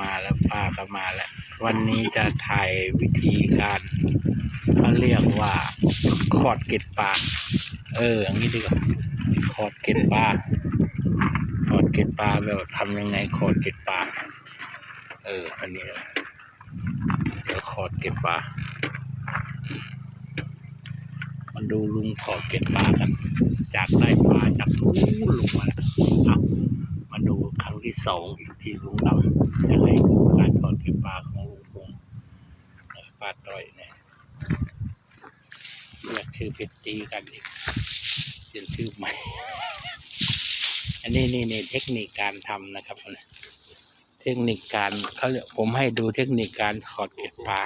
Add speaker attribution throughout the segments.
Speaker 1: มาแล้วป้าก็มาแล้ว วันนี้จะถ่ายวิธีการเขาเรียกว่าขอดเก็ดปลาเอออย่างนี้ดีกว่าขอดเก็ดปลาขอดเก็ดปลาแบบทำยังไงขอดเก็ดปลาเอออันนี้เดี๋ยวขอดเก็ดปลามาดูลุงขอดเก็ดปลากันจากได้ปลาจากนู้นลงมาอามาดูครั้ งที่สองอีกที่ลุงดำจะให้ดูการขอดเกล็ดปลาของลุงพงษ์แลาต้อยเนี่ยเรียกชื่อเพชรตีกันอีกเปลี่ยนชื่อใหม่ อันนี้นี่นี่เทคนิคการทำนะครับเนี่เทคนิคการเขาเรียกผมให้ดูเทคนิคการขอดเกล็ดปลา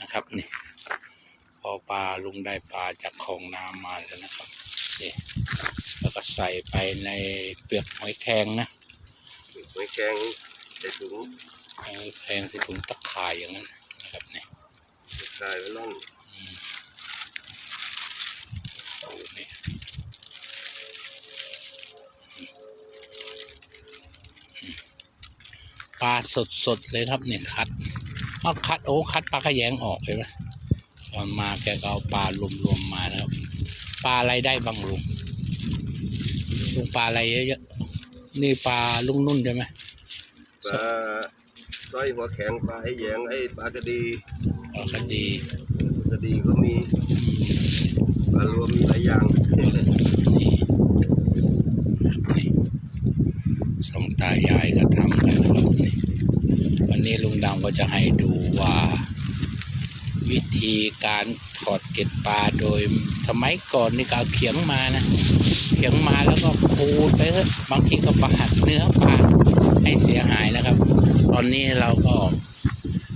Speaker 1: นะครับนี่พอปลาลุงได้ปลาจากคลองน้ำมาแล้วนะครับนี่ แล้วก็ใส่ไปในเปลือกหอยแครงนะ
Speaker 2: หอยแครงใส่ถุง
Speaker 1: หอยแครงใส่ถุงตะข่ายอย่างนั้นนะครับนี่
Speaker 2: ใส่ไว้นั่น
Speaker 1: อืมดูนี่อืมปลาสดสดๆเลยครับเนี่ยคัดเอาคัดโอ้คัดปลาขยงออกเลยไหมตอนมาแกก็เอาปลารวมๆมานะครับปลาอะไรได้บ้างลุง ลุงปลาอะไรเยอะๆนี่ปลาลุงนุ่นใช่ไหม
Speaker 2: ปลาสร้อยหัวแข็งปลาไอ้แยงไอ้ปลากระดี
Speaker 1: ปลาคดี
Speaker 2: กระดีก็มี
Speaker 1: อืม
Speaker 2: ปลารวมมีหลายอย่าง
Speaker 1: นี่นี่สองตายายก็ทำกันครับนี่วันนี้ลุงดำก็จะให้ดูว่า วิธีการถอดเกล็ดปลาโดยสมัยก่อนนี่ก็เอาเขียงมานะ เขียงมาแล้วก็ขูดไปเถอบางทีก็ประหัดเนื้อปลาให้เสียหายนะครับ ตอนนี้เราก็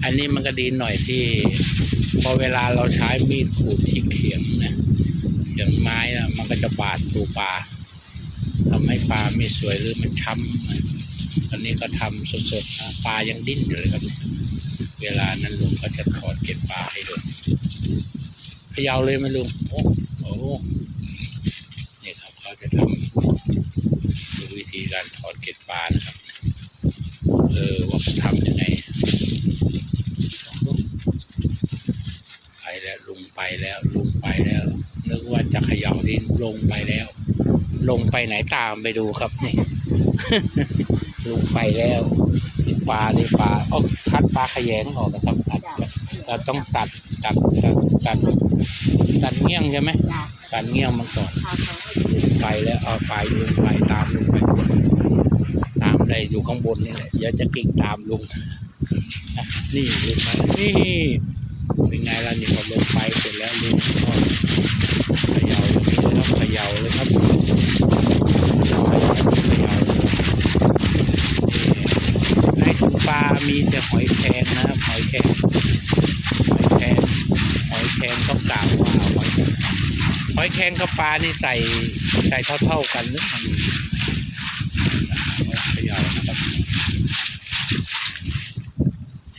Speaker 1: อันนี้มันก็ดีหน่อยที่ พอเวลาเราใช้มีดขูดที่เขียงนะเขียงไม้นะมันก็จะบาดตัวปลาทำให้ปลาไม่สวยหรือมันช้ำนะตอนนี้ก็ทำสดๆปลายังดิ้นอยู่เลยครับ เวลานั้นลุงก็จะถอดเกล็ดปลาให้ดูเขยาวเลยไหมลุงโอ้โอ้นี่ครับเขาจะทำดูวิธีการถอดเกล็ดปลานะครับ เออว่าทำยังไงไปแล้วลุงไปแล้วลุงไปแล้ว นึกว่าจะเขย่าดินลงไปแล้ว ลงไปไหนตามไปดูครับนี่ลุงไปแล้ว ปลานี่ปลาอ๋อคัดปลาขยงออกนะครับตัดเราต้องตัดตัดตัดตัดตัดเงี้ยงใช่ไหมตัดเงี้ยงมันก่อนไปแล้วเอาไปลุงไปตามลุงไปตามได้อยู่ข้างบนนี่แหละเดี๋ยวจะกิ่งตามลุงนี่ลุงมานี่เป็นไงล่ะนี่พอลงไปเสร็จแล้วลุงก็เขย่าอย่างนี้เลยครับเขย่าเลยครับเขย่าเขยาเลยครับนี่ในถุง ปลา มีแต่หอยแครงนะครับ หอยแครงหอยแครงหอยแครงต้องกล่าวว่าหอยหอยแครงกับปลานี่ใส่ใส่เท่าๆกันหรือมันเขย่านะครับ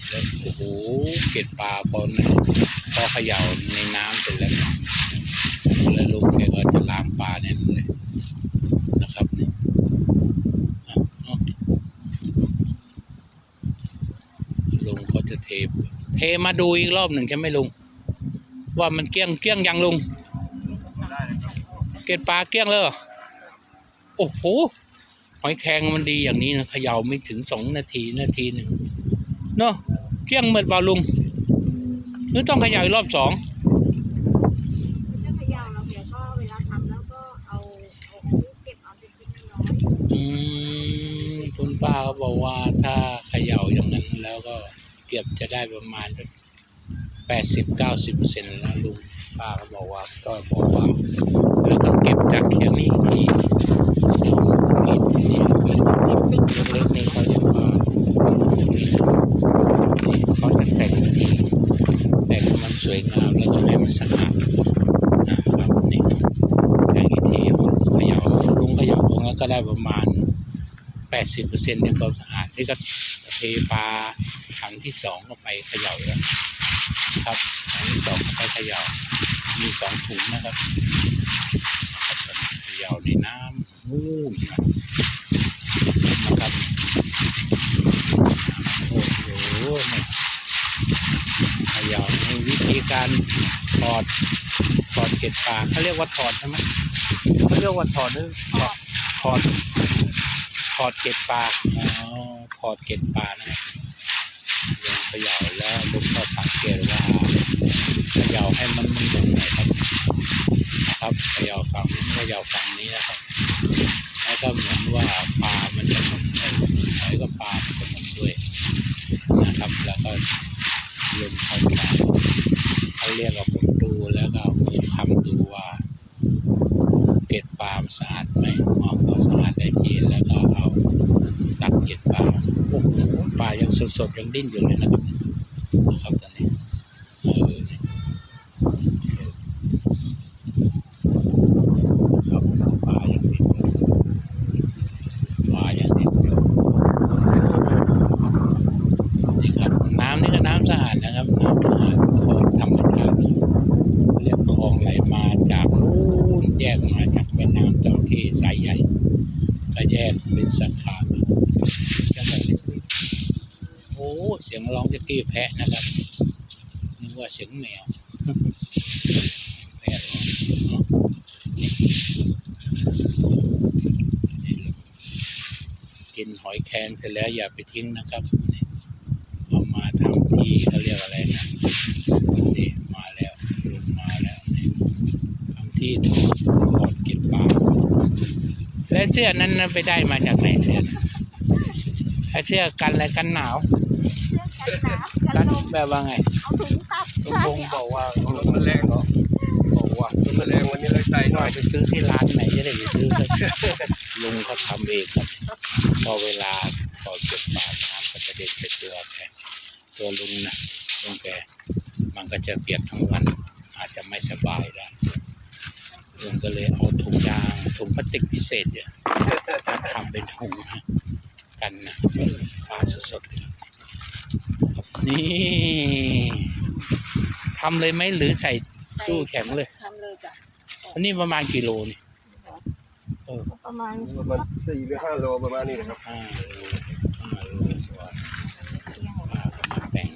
Speaker 1: แล้วโอ้โหเกล็ดปลาพอนะพอขย่าในน้ำเสร็จแล้วแล้วลุงแกก็จะล้างปลาเนี่ยเลยนะครับนี่อะเอาลุงก็จะ เทเทมาดูอีกรอบหนึ่งใช่ไหมลุง ว่ามันเกลี้ยงเกลี้ยงยังลุง เกล็ดปลาเกลี้ยงเลยเหรอโอ้โหหอยแครงมันดีอย่างนี้นะเขย่าไม่ถึงสองนาทีนาทีหนึ่งเนาะเกลี้ยงเหมือนเปล่าลุงหรือต้องเขย่าอีกรอบสอง
Speaker 3: ถ้าเขย่าเราเดี๋ยวก็เวลาทำแล้วก็เอาเอาเก็บเอาเป็นชิ้นน้อย
Speaker 1: อืมคุณป้าก็บอกว่าถ้าเขย่าอย่างนั้นแล้วก็ เก็บจะได้ประมาณแปดสิบเก้าสิบเปอร์เซ็นต์แล้วลุงป้าก็บอกว่าก็บอกว่าแล้วก็เก็บจากเขียงนี้อีกทีนี่นี่เป็น
Speaker 3: ๆติ๊ก
Speaker 1: เล็กๆนี่เขาเรียกว่าเขาจะแต่งทีแต่งให้มันสวยงามแล้วก็ให้มันสะอาดนะครับนี่แต่งอีกทีเขย่าลุงเขย่าตรงนั้นก็ได้ประมาณแปดสิบเปอร์เซ็นต์ในความสะอาดนี่ก็เทปลา ครั้งที่สองก็ไปเขย่าแล้วครับครั้งที่สองก็ไปเขย่า มีสองถุงนะครับเขย่าในน้ำนู่นนะครับโอ้โหเนี่ยขย่าในวิธีการถอดถอดเก็ดปากเขาเรียกว่าถอดใช่ไหมเขาเรียกว่าถอดหรือถอดถอดเก็ดปากอ๋อถอดเก็ดปากนะครับ ขย่าแล้วลุงก็สังเกตว่าเขย่าให้มันมันหมุนหน่อยครับนะครับเขย่าฝั่งนี้เขย่าฝั่งนี้นะครับแล้วก็เหมือนว่าปลามันจะหมุนไอ้หอยกับปลามันจะหมุนด้วยนะครับ แล้วก็ลุงเขาจะเขาเรียกว่าผมดูแล้วก็มือคำดูว่า เกล็ดปลามันสะอาดไหมมองก็สะอาดได้ทีแล้วก็เอาตัดเกล็ดปลาโอ้โหปลายัง สดๆยังดิ้นอยู่เลยนะครับนะครับตอนนี้นี่ยครับปลายังดิ้นอยู่เลยนอยู่นี่ครับน้ำนี่ก็น้ำสะอาดนะครับน้ำสะอาดของธรรมชาติเรียกคลองไหลมาจากนู้นแยกมาจากแม่น้ำเจ้าที่สายใหญ่ ก็แยกเป็นสาขา สียงร้องจะกี้แพะนะครับนึกว่าเสียงแมวแพะร้องกินหอยแครงเสร็จแล้วอย่าไปทิ้งนะครับเอามาทำที่เขาเรียกอะไรนะนี่มาแล้วลงมาแล้วทำที่ขอดเก็บปลาและเสื้อนั้นไปได้มาจากไหนเสื้อไอเสื้อกันอะไรกันหนาว
Speaker 3: กันหนาวกั
Speaker 1: กันน
Speaker 3: ลม
Speaker 1: แบบว่าไง
Speaker 3: เอาถุงตับ
Speaker 1: ลุงพงษ์บอกว่า
Speaker 2: ลมมันแรงเนาะ
Speaker 1: บอกว่า
Speaker 2: ลมมันแรงวันนี้เลยใส่ห
Speaker 1: ห
Speaker 2: น่
Speaker 1: น่
Speaker 2: อ
Speaker 1: อยยไปซื้อที่ร้านไหนจะได้ไปซื้อก็ลุงเขาทำเองครับพอเวลาพอเก็บปลาน้ำก็จะเด็ดไปตัวแกตัวลุงนะลุงแกมันก็จะเปียกทั้งวัน อาจจะไม่สบายได้ลุงก็เลยเอาถุงยางถุงพลาสติกพิเศษเนี่ยมาทำเป็นถุงกันนะปลาสดๆเลย นี่ทำเลยไหมหรือใส่ตู้แข็งเลย
Speaker 3: ทำเลยจ้ะ
Speaker 1: อันนี้ประมาณกิโลนี่เออ
Speaker 3: ประมาณ
Speaker 2: ประมาณสี่หรือห้าโลประมาณนี้นะครับ
Speaker 1: ห้าโลห้าโลกว่าปลาประมาณแบ่ง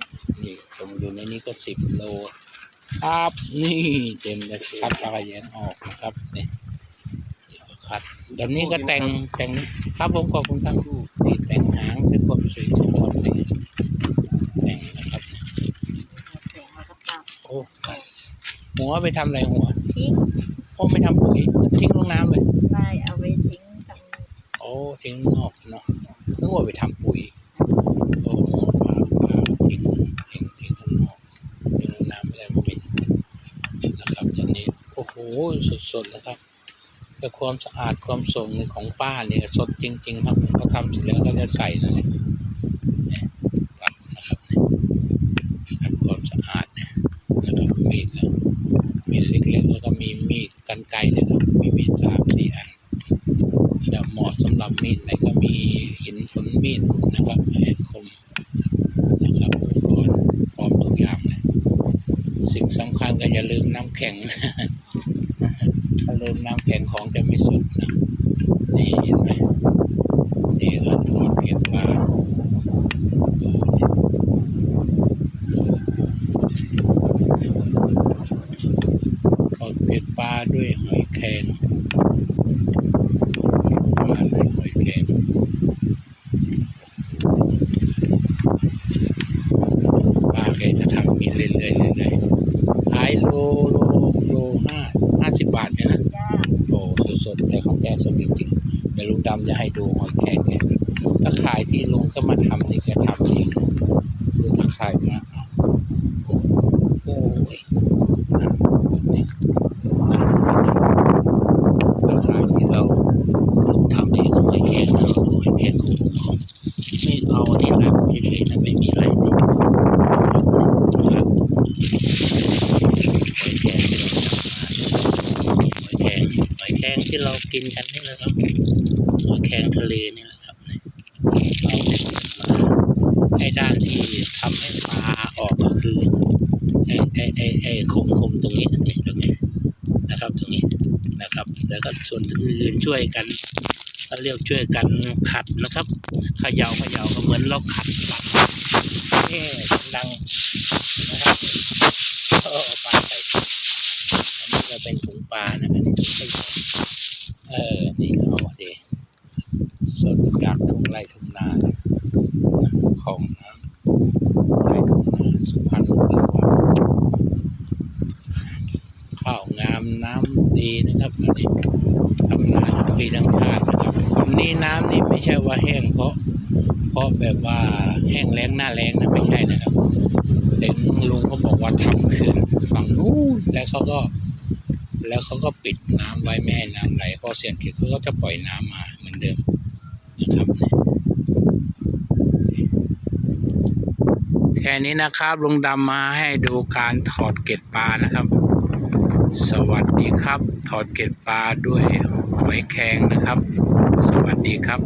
Speaker 1: นี่ตรงอยู่ในนี้ก็สิบโลครับนี่เต็มเลยคัดปลากระแยงออกนะครับนี่เดี๋ยวคัดเดี๋ยวนี้ก็แต่งแต่งครับผมขอบคุณครับนี่แต่งหางเป็นความสวยงามความแต่งแต่งนะครับ
Speaker 3: เสียงแล้วก็ตับ
Speaker 1: โอ้ หัวไปทำอะไรหัว
Speaker 3: ทิ้ง
Speaker 1: โอ้ไม่ทำปุ๋ยทิ้งลงน้ำเลย
Speaker 3: ไปเอาไปทิ้งตรง
Speaker 1: โอ้ทิ้งนอกเนาะนึกว่าไปทำปุ๋ยโอ้ปลาปลาทิ้งทิ้งทิ้งข้างนอกทิ้งลงน้ำไม่ได้มาเป็นนะครับตอนนี้โอ้โหสดๆแล้วครับแต่ความสะอาดความสงในของป้าเนี่ยสดจริง ๆ ครับเขาทำเสร็จแล้วก็จะใส่นั่นแหละเนี่ยตัดนะครับเนี่ยตัดความสะอาดเนี่ยแล้วก็มีดแล้วมีดเล็กๆแล้วก็มีมีดกันไกรเลยครับ มีมีดสามสี่อัน จะเหมาะสำหรับมีดไหนก็มีหินฝนมีดนะครับให้คมนะครับอุปกรณ์พร้อมทุกอย่างเลยสิ่งสำคัญก็ อย่าลืมน้ำแข็งถ้าลืมน้ำแข็งของจะไม่สุดนะนี่เห็นไหมนี่ก็ทอดเกล็ดปลาดูนี่ทอดเกล็ดปลาด้วยหอยแครงปลาด้วยหอยแครงป้าแกจะทำกินเรื่อยๆเรื่อยๆขายโลโลโลห้าห้าสิบบาทเนี่ยนะ
Speaker 3: จ้า
Speaker 1: โอ้สดๆแต่ของแกสดจริงๆเดี๋ยวลุงดำจะให้ดูหอยแครงแกตะข่ายที่ลุงก็ มาทำนี่แกทำเองซื้อตะข่ายมาโอ้โอ้ยนะแบบนี้นะตะข่ายที่เราลงทำเองหอยแครงเราหอยแครงของลุงเขาไม่เอาที่หลังเฉยๆนะไม่มีอะไรนี่ครับหอยแครงที่เราหอยแครงหอยแครงที่เรากินกันนี่แหละครับหอยแครงทะเลนี่แหละครับเราไปขุดมาไอ้ ด้านที่ทำให้ปลาออกก็คือไอ้ไอ้ไอ้ไอ้คมคมตรงนี้นี่ตรงนี้นะครับตรงนี้นะครับ แล้วก็ส่วนอื่นช่วยกันก็เรียกช่วยกันขัดนะครับเขย่าเขย่าก็เหมือนเราขัดปลักนี่ดังนะครับปลาใส่อันนี้ก็เป็นถุงปลานะอันนี้ถุงขยะเออ นี่เอามาดิสดจากทุ่งไร่ทุ่งนาของน้ำไร่ทุ่งนาสุพรรณบุรีข้าวงามน้ำ ดีนะครับอันนี้ทำนาทั้งปีทั้งชาตินะครับวันนี้น้ำนี่ไม่ใช่ว่าแห้งเพราะ เพราะแบบว่าแห้งแล้งหน้าแล้งนะไม่ใช่นะครับเห็นลุงเขาบอกว่าทำเขื่อนฝั่งนู้นแล้วเขาก็แล้วเขาก็ปิดน้ำไว้ไม่ให้น้ำไหลพอเสียงเขียเขาก็จะปล่อยน้ำมาเหมือนเดิมนะครับแค่นี้นะครับลุงดำมาให้ดูการถอดเกล็ดปลานะครับ สวัสดีครับ ถอดเกล็ดปลาด้วยหอยแครงนะครับ สวัสดีครับ